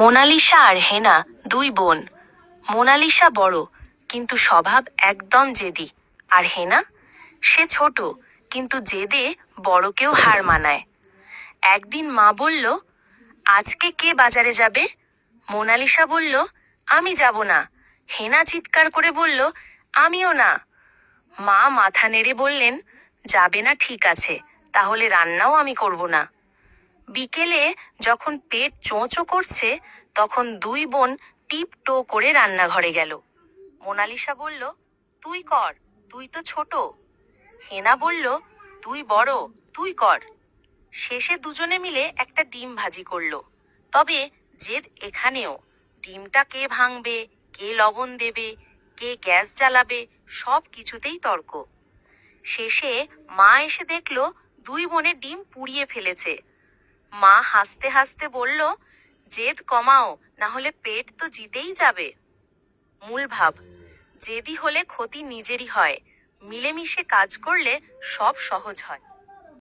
Mona Lisa আর হেনা দুই বোন। Mona Lisa বড়, কিন্তু স্বভাব একদম জেদি। আর হেনা? সে ছোট, কিন্তু জেদে বড়কেও হার মানায়। একদিন মা বলল, আজকে কে বাজারে যাবে? মোনালিসা বলল, আমি যাব না। হেনা চিৎকার করে বলল, আমিও না। মা মাথা নেড়ে বললেন, যাবে না, ঠিক আছে, তাহলে রান্নাও আমি করব না। বিকেলে যখন পেট চোঁচো করছে, তখন দুই বোন টিপ টো করে রান্নাঘরে গেল। মোনালিসা বলল, তুই কর, তুই তো ছোট। হেনা বলল, তুই বড়, তুই কর। শেষে দুজনে মিলে একটা ডিম ভাজি করল। তবে জেদ এখানেও, ডিমটা কে ভাঙবে, কে লবণ দেবে, কে গ্যাস জ্বালাবে, সব কিছুতেই তর্ক। শেষে মা এসে দেখল, দুই বোনে ডিম পুড়িয়ে ফেলেছে। মা হাসতে হাসতে বলল, জেদ কমাও না হলে পেট তো জিতেই যাবে। মূল ভাব, জেদি হলে ক্ষতি নিজেরই হয়, মিলেমিশে কাজ করলে সব সহজ হয়।